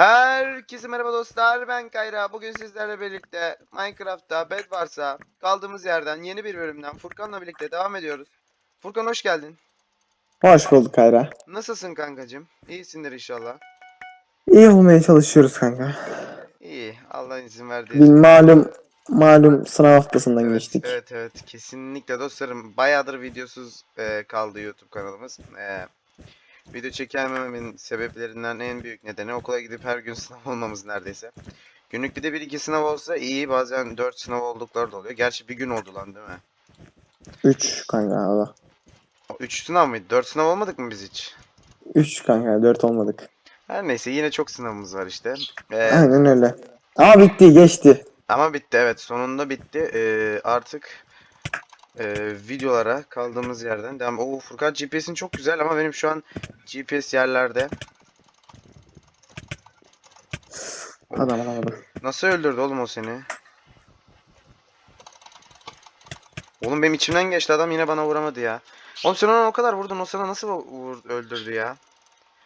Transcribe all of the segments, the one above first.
Herkese merhaba dostlar. Ben Kayra. Bugün sizlerle birlikte Minecraft'ta Bed varsa kaldığımız yerden yeni bir bölümden Furkan'la birlikte devam ediyoruz. Furkan hoş geldin. Hoş bulduk Kayra. Nasılsın kankacığım? İyisindir inşallah. İyi olmaya çalışıyoruz kanka. İyi. Allah izin verdi. Bir malum malum sınav haftasından Evet, geçtik. evet evet kesinlikle dostlarım bayağıdır videosuz e, kaldı YouTube kanalımız. E, video çekemememin sebeplerinden en büyük nedeni okula gidip her gün sınav olmamız neredeyse. Günlük bir de bir iki sınav olsa iyi bazen dört sınav oldukları da oluyor. Gerçi bir gün oldu lan değil mi? 3 kanka Allah. O Üç sınav mıydı? Dört sınav olmadık mı biz hiç? 3 kanka 4 olmadık. Her neyse yine çok sınavımız var işte. E, Aynen öyle. Ama bitti geçti. Ama bitti evet sonunda bitti. Ee, artık e, videolara kaldığımız yerden devam. Oo Furkan GPS'in çok güzel ama benim şu an GPS yerlerde. Adam alamadım. Nasıl öldürdü oğlum o seni? Oğlum benim içimden geçti adam yine bana vuramadı ya. Oğlum sen ona o kadar vurdun o sana nasıl vur, öldürdü ya?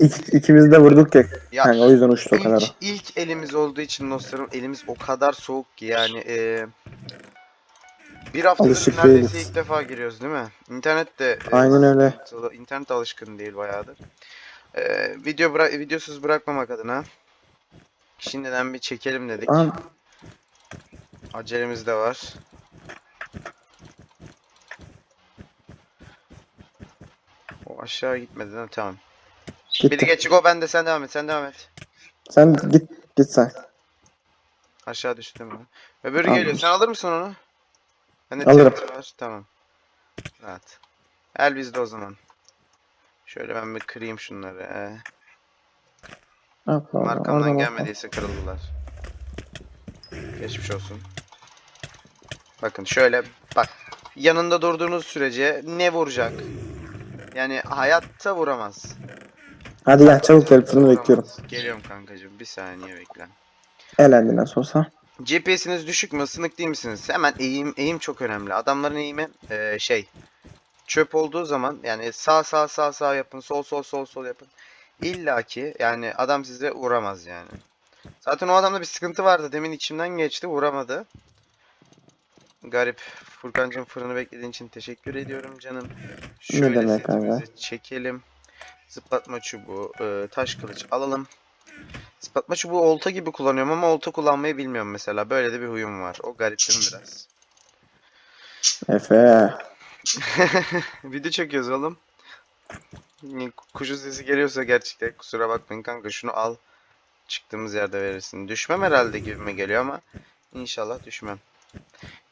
İk, ikimiz de vurduk ya. Ya Kanka o yüzden uçtu o ilk, kadar. ilk elimiz olduğu için dostlarım elimiz o kadar soğuk ki yani e, bir haftadır Alışık neredeyse değiliz. ilk defa giriyoruz değil mi? İnternet de e, Aynen öyle. sıkıntılı. İnternet alışkın değil bayağıdır. E, video bıra videosuz bırakmamak adına şimdiden bir çekelim dedik. Tamam. Acelemiz de var. O aşağı gitmedi değil mi? Tamam. Biri Gitti. geçik o ben de sen devam et sen devam et. Sen git git sen. Aşağı düştüm ben. Öbürü Tamam. geliyor. Sen alır mısın onu? Bende Alırım. Var. Tamam. Rahat. El bizde o zaman. Şöyle ben bir kırayım şunları. Ee, hop, arkamdan gelmediyse kırıldılar. Geçmiş olsun. Bakın şöyle bak. Yanında durduğunuz sürece ne vuracak? Yani hayatta vuramaz. Hadi gel çabuk gel fırını bekliyorum. Geliyorum kankacığım. Bir saniye bekle. Elendi nasıl olsa. GPS'iniz düşük mü? Isınık değil misiniz? Hemen eğim eğim çok önemli. Adamların eğimi eee, şey çöp olduğu zaman yani sağ sağ sağ sağ yapın, sol sol sol sol yapın. İlla ki yani adam size vuramaz yani. Zaten o adamda bir sıkıntı vardı. Demin içimden geçti, vuramadı. Garip. Furkancığım fırını beklediğin için teşekkür ediyorum canım. Şöyle demek abi? çekelim. Zıplatma çubuğu, eee, taş kılıç alalım. Zıplatma çubuğu olta gibi kullanıyorum ama olta kullanmayı bilmiyorum mesela. Böyle de bir huyum var. O gariptim biraz. Efe. Video çekiyoruz oğlum. Kuşun sesi geliyorsa gerçekten kusura bakmayın kanka şunu al. Çıktığımız yerde verirsin. Düşmem herhalde gibime geliyor ama inşallah düşmem.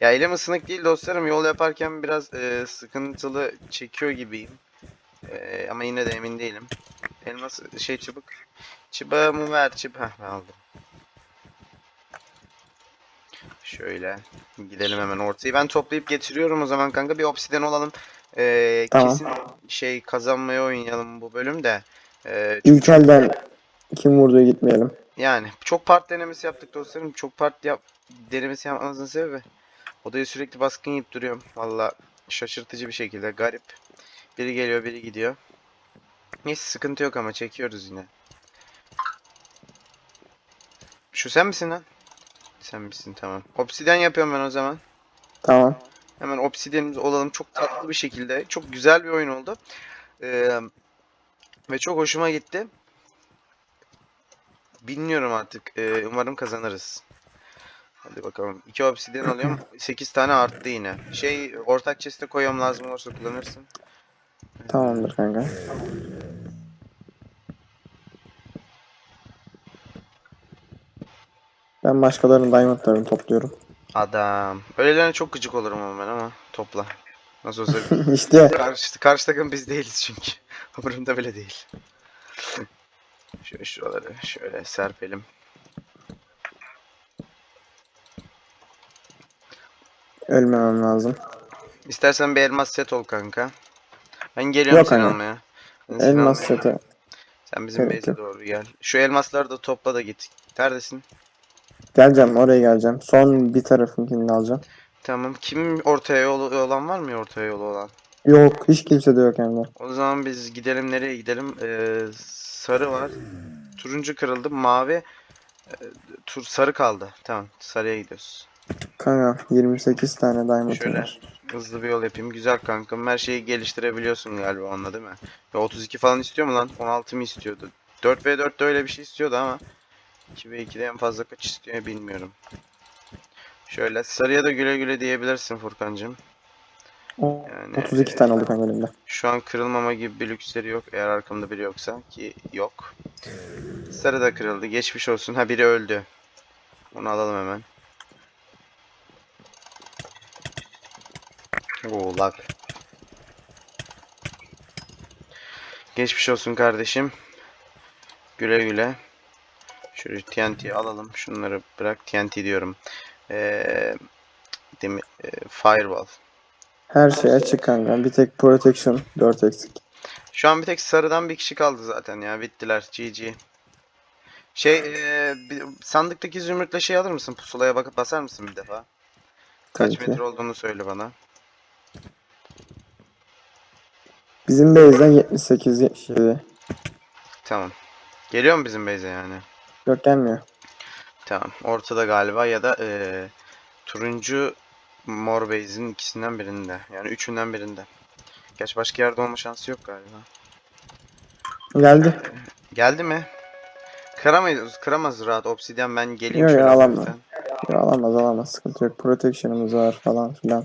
Ya elim ısınık değil dostlarım. Yol yaparken biraz e, sıkıntılı çekiyor gibiyim. E, ama yine de emin değilim. Elmas şey çubuk. Çubağımı ver. Heh, aldım. Şöyle gidelim hemen ortayı. Ben toplayıp getiriyorum o zaman kanka. Bir obsiden olalım. Ee, Tamam. Kesin şey kazanmaya oynayalım bu bölümde. Ee, İlk elden kim vurduğu gitmeyelim. yani çok part denemesi yaptık dostlarım. Çok part yap denemesi yapmamızın sebebi. Odaya sürekli baskın yiyip duruyorum. Valla şaşırtıcı bir şekilde garip. Biri geliyor biri gidiyor. Neyse sıkıntı yok ama çekiyoruz yine. Şu sen misin lan? Sen misin tamam. Obsidyen yapıyorum ben o zaman. Tamam. Hemen obsidyenimiz olalım. Çok tatlı bir şekilde. Çok güzel bir oyun oldu. Ee, ve çok hoşuma gitti. Bilmiyorum artık. Ee, umarım kazanırız. Hadi bakalım. 2 obsidyen alıyorum. 8 tane arttı yine. Şey ortak chest'e koyuyorum lazım olursa kullanırsın. Tamamdır kanka. Ben başkalarının diamondlarını topluyorum. Adam. Öylelerine çok gıcık olurum ama ben ama topla. Nasıl olsa işte karşı, karşı takım biz değiliz çünkü. Umurumda bile değil. Şöyle şuraları şöyle serpelim. ölmemem lazım. İstersen bir elmas set ol kanka. Ben geliyorum Yok seni hani. almaya. Ben seni Elmas almaya- seti. Sen bizim Gerek base'e doğru gel. Şu elmasları da topla da git. Neredesin? Geleceğim oraya geleceğim. Son bir tarafınkini de alacağım. Tamam. Kim ortaya yolu olan var mı ya ortaya yolu olan? Yok hiç kimse de yok de. O zaman biz gidelim nereye gidelim? Ee, sarı var. Turuncu kırıldı. Mavi. e, tur sarı kaldı. Tamam. Sarıya gidiyoruz. Kanka 28 tane diamond Şöyle var. hızlı bir yol yapayım. Güzel kankam. Her şeyi geliştirebiliyorsun galiba onunla değil mi? Ya 32 falan istiyor mu lan? 16 mı istiyordu? 4v4'de öyle bir şey istiyordu ama 2v2'de en fazla kaç istiyor bilmiyorum. Şöyle sarıya da güle güle diyebilirsin Furkancığım. Yani 32 e, tane oldu kanka elimde. Şu an kırılmama gibi bir lüksleri yok. Eğer arkamda biri yoksa ki yok. Sarı da kırıldı. Geçmiş olsun. Ha biri öldü. Onu alalım hemen. Oo lag. Geçmiş olsun kardeşim. Güle güle. Şöyle TNT alalım. Şunları bırak. TNT diyorum. Ee, demi- e, Fireball. Her şey açık kanka. Bir tek protection 4 eksik. Şu an bir tek sarıdan bir kişi kaldı zaten ya. Bittiler. GG. Şey, eee, bir- sandıktaki zümrütle şey alır mısın? Pusulaya bakıp basar mısın bir defa? Kaç Tabii ki. metre olduğunu söyle bana. Bizim base'den 78 77. Tamam. Geliyor mu bizim base'e yani? Yok gelmiyor. Tamam. Ortada galiba ya da eee, turuncu mor base'in ikisinden birinde. Yani üçünden birinde. Gerçi başka yerde olma şansı yok galiba. Geldi. Geldi mi? Kıramayız, kıramaz rahat. Obsidian ben geleyim Yok, alamam. hafiften. Ya, alamaz alamaz sıkıntı yok. Protection'ımız var falan filan.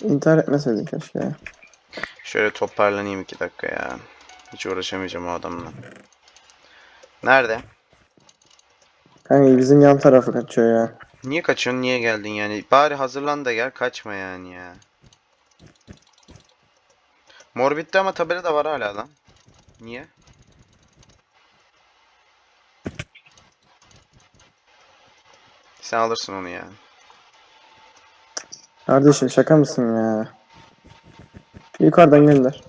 İntihar etmeseydin keşke ya. Şöyle toparlanayım iki dakika ya. Hiç uğraşamayacağım o adamla. Nerede? Kanka bizim yan tarafı kaçıyor ya. Niye kaçıyorsun? Niye geldin yani? Bari hazırlan da gel. Kaçma yani ya. Mor bitti ama tabela da var hala lan. Niye? Sen alırsın onu ya. Kardeşim şaka mısın ya? Yukarıdan gönder.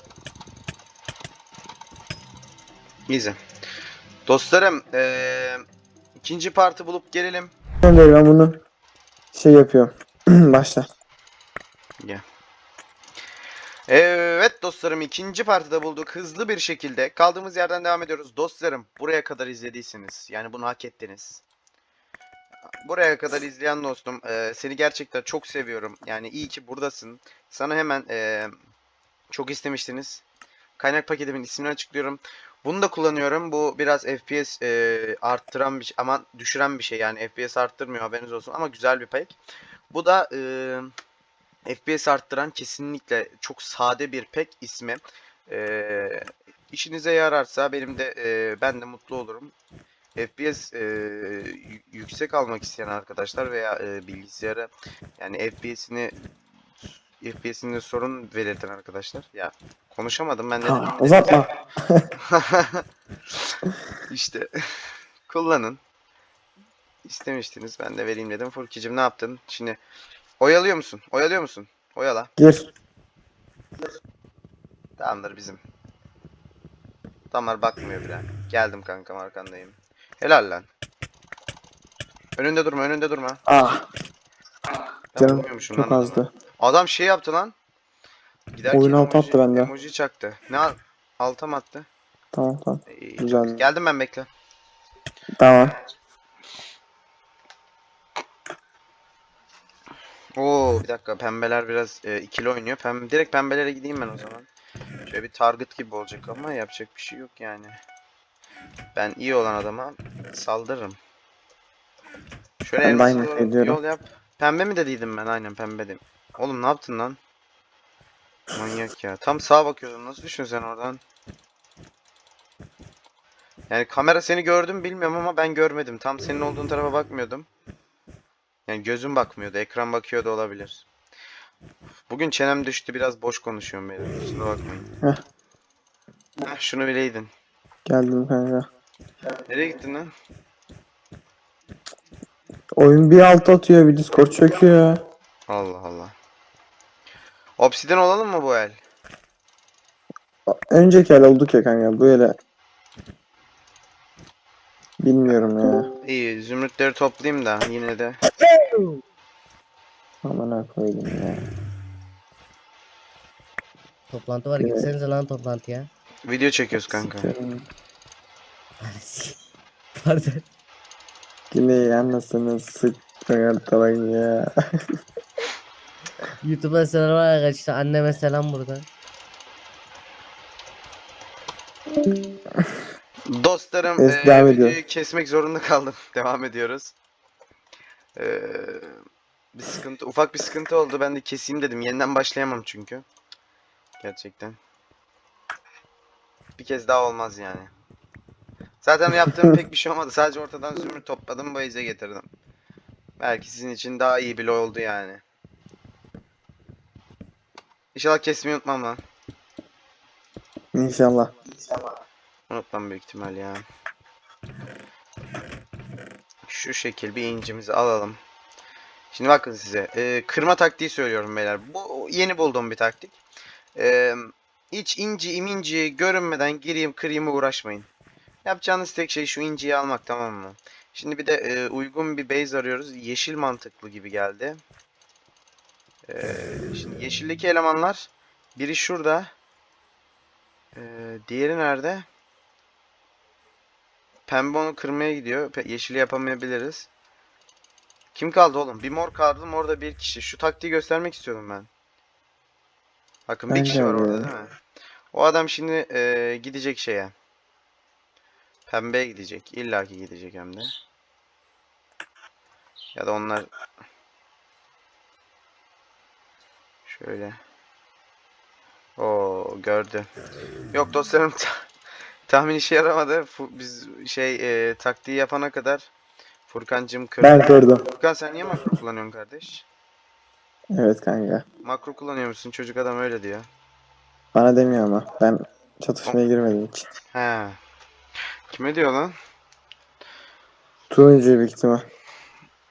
Easy. Dostlarım, eee ikinci partı bulup gelelim. Gönder ben bunu şey yapıyorum. Başla. Evet dostlarım ikinci partide bulduk. Hızlı bir şekilde kaldığımız yerden devam ediyoruz. Dostlarım buraya kadar izlediyseniz yani bunu hak ettiniz. Buraya kadar izleyen dostum eee, seni gerçekten çok seviyorum. Yani iyi ki buradasın. Sana hemen eee, çok istemiştiniz. Kaynak paketimin ismini açıklıyorum. Bunu da kullanıyorum. Bu biraz FPS eee, arttıran bir şey ama düşüren bir şey. Yani FPS arttırmıyor haberiniz olsun ama güzel bir pack. Bu da eee FPS arttıran kesinlikle çok sade bir pack ismi. Ee, işinize yararsa benim de e, ben de mutlu olurum. FPS e, yü- yüksek almak isteyen arkadaşlar veya e, bilgisayara yani FPS'ini FPS'inde sorun belirten arkadaşlar. Ya konuşamadım ben de Ha, uzatma. işte kullanın. İstemiştiniz ben de vereyim dedim. Furki'cim ne yaptın? Şimdi oyalıyor musun? Oyalıyor musun? Oyala. Gir. Tamamdır bizim. Damar bakmıyor bile. Geldim kankam arkandayım. Helal lan. Önünde durma önünde durma. Ah Ben Canım, çok azdı. adamı. Adam şey yaptı lan. Giderken Oyun altı attı bende. Emoji çaktı. Ne al- alta mı attı? Tamam tamam. İyi, Güzel. Geldim ben bekle. Tamam. Oo bir dakika pembeler biraz e, ikili oynuyor. Pembe, direkt pembelere gideyim ben o zaman. Şöyle bir target gibi olacak ama yapacak bir şey yok yani. Ben iyi olan adama saldırırım. Şöyle Ben de aynı şey diyorum. yol yap. Pembe mi dediydim ben? Aynen pembe dedim. Oğlum ne yaptın lan? Manyak ya. Tam sağa bakıyordum. Nasıl düşün sen oradan? Yani kamera seni gördüm bilmiyorum ama ben görmedim. Tam senin olduğun tarafa bakmıyordum. Yani gözüm bakmıyordu. Ekran bakıyordu olabilir. Bugün çenem düştü. Biraz boş konuşuyorum benim. Kusura bakmayın. Heh. Heh, şunu bileydin. Geldim kanka. Nereye gittin lan? Oyun bir alt atıyor bir Discord çöküyor. Allah Allah. Obsidian olalım mı bu el? Önceki el olduk ya kanka bu ele. Bilmiyorum ya. İyi zümrütleri toplayayım da yine de. Amına koydum ya. Toplantı var Evet. gitsenize lan toplantıya. Video çekiyoruz kanka. Sikerim. Pardon. Yine anasını sıktın ortalık ya. YouTube'a selam arkadaşlar. Anneme selam burada. Dostlarım Evet, eee, devam ediyor. videoyu kesmek zorunda kaldım. Devam ediyoruz. Eee, bir sıkıntı, ufak bir sıkıntı oldu. Ben de keseyim dedim. Yeniden başlayamam çünkü. Gerçekten. Bir kez daha olmaz yani. Zaten yaptığım pek bir şey olmadı. Sadece ortadan zümrüt topladım, bayize getirdim. Belki sizin için daha iyi bile oldu yani. İnşallah kesmeyi unutmam lan. İnşallah. Unutmam büyük ihtimal ya. Şu şekil bir incimizi alalım. Şimdi bakın size. e, kırma taktiği söylüyorum beyler. Bu yeni bulduğum bir taktik. E, hiç inci iminci görünmeden gireyim kırayım uğraşmayın. Yapacağınız tek şey şu inciyi almak tamam mı? Şimdi bir de e, uygun bir base arıyoruz. Yeşil mantıklı gibi geldi. E, şimdi yeşildeki elemanlar biri şurada. E, diğeri nerede? Pembe onu kırmaya gidiyor. Pe- Yeşili yapamayabiliriz. Kim kaldı oğlum? Bir mor kaldı. Morda bir kişi. Şu taktiği göstermek istiyordum ben. Bakın bir kişi var orada değil mi? O adam şimdi eee, gidecek şeye. Pembeye gidecek. İlla ki gidecek hem de. Ya da onlar şöyle. O gördü. Yok dostlarım ta- tahmin işe yaramadı. Fu- biz şey eee, taktiği yapana kadar Furkancım kırdı. Ben kırdım. Furkan sen niye makro kullanıyorsun kardeş? Evet kanka. Makro kullanıyor musun? Çocuk adam öyle diyor. Bana demiyor ama. Ben çatışmaya girmedim hiç. He. Kime diyor lan? Turuncu büyük ihtimal.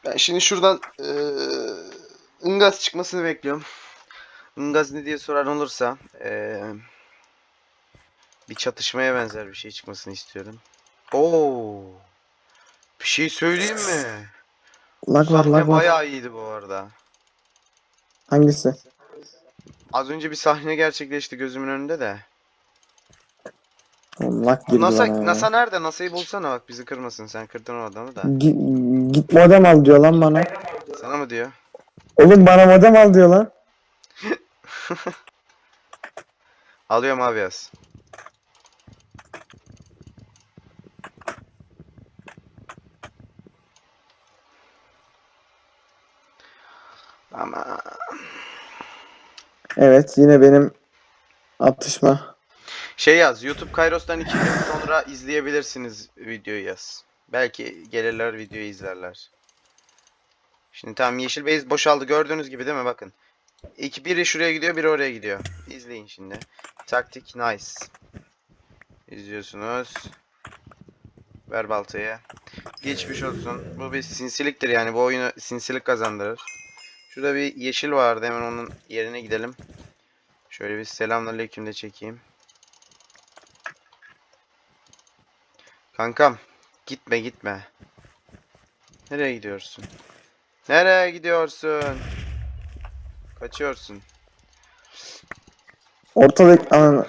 Ben şimdi şuradan eee ıngaz çıkmasını bekliyorum. Ingaz ne diye soran olursa eee, bir çatışmaya benzer bir şey çıkmasını istiyorum. Oo. Bir şey söyleyeyim mi? Lag var lag var. bayağı iyiydi bu arada. Hangisi? Az önce bir sahne gerçekleşti gözümün önünde de. Lag girdi NASA, bana ya. NASA nerede? NASA'yı bulsana bak bizi kırmasın sen kırdın o adamı da. Git, git modem al diyor lan bana. Sana mı diyor? Oğlum bana modem al diyor lan. Alıyorum abi yaz. Ama Evet yine benim atışma. şey yaz. YouTube Kairos'tan iki gün sonra izleyebilirsiniz videoyu yaz. Belki gelirler videoyu izlerler. Şimdi tamam yeşil base boşaldı gördüğünüz gibi değil mi bakın. İki biri şuraya gidiyor biri oraya gidiyor. İzleyin şimdi. Taktik nice. İzliyorsunuz. Ver baltayı. Geçmiş olsun. Bu bir sinsiliktir yani bu oyunu sinsilik kazandırır. Şurada bir yeşil vardı hemen onun yerine gidelim. Şöyle bir selamünaleyküm de çekeyim. Kankam gitme gitme. Nereye gidiyorsun? Nereye gidiyorsun? Kaçıyorsun. Ortadaki ananı.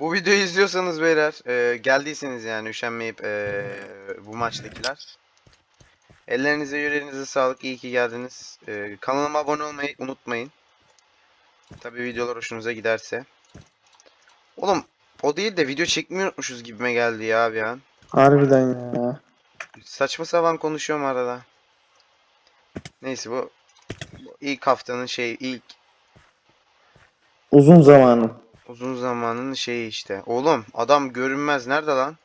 Bu videoyu izliyorsanız beyler, e, geldiyseniz yani üşenmeyip e, bu maçtakiler. Ellerinize yüreğinize sağlık, iyi ki geldiniz. E, kanalıma abone olmayı unutmayın. Tabi videolar hoşunuza giderse. Oğlum o değil de video çekmeyi unutmuşuz gibime geldi ya abi ya. Harbiden ya. Saçma sapan konuşuyorum arada. Neyse bu ilk haftanın şey ilk Uzun zamanı. Uzun zamanın şeyi işte. Oğlum adam görünmez. Nerede lan?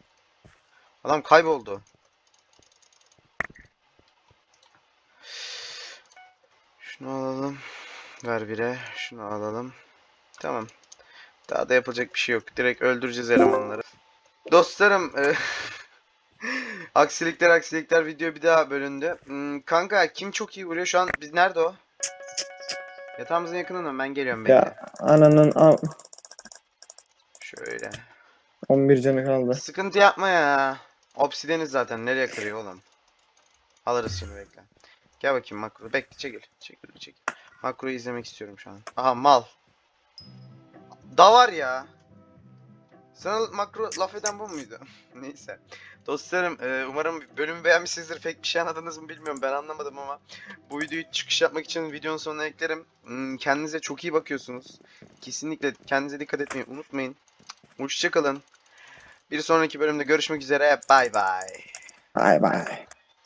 Adam kayboldu. Şunu alalım. Ver bire. Şunu alalım. Tamam. Daha da yapılacak bir şey yok. Direkt öldüreceğiz elemanları. Dostlarım e, aksilikler aksilikler video bir daha bölündü. Hmm, kanka kim çok iyi vuruyor şu an? Biz nerede o? Yatağımızın yakınında mı? Ben geliyorum bekle. Ya ananın al. Şöyle. 11 canı kaldı. Sıkıntı yapma ya. Obsideniz zaten nereye kırıyor oğlum? Alırız şimdi bekle. Gel bakayım makro. Bekle çekil. Çekil çekil. Makroyu izlemek istiyorum şu an. Aha mal. Da var ya. Sana makro laf eden bu muydu? Neyse. Dostlarım e, umarım bölümü beğenmişsinizdir. Pek bir şey anladınız mı bilmiyorum. Ben anlamadım ama bu videoyu çıkış yapmak için videonun sonuna eklerim. Hmm, Kendinize çok iyi bakıyorsunuz. Kesinlikle kendinize dikkat etmeyi unutmayın. Hoşçakalın. Bir sonraki bölümde görüşmek üzere. Bay bay. Bay bay.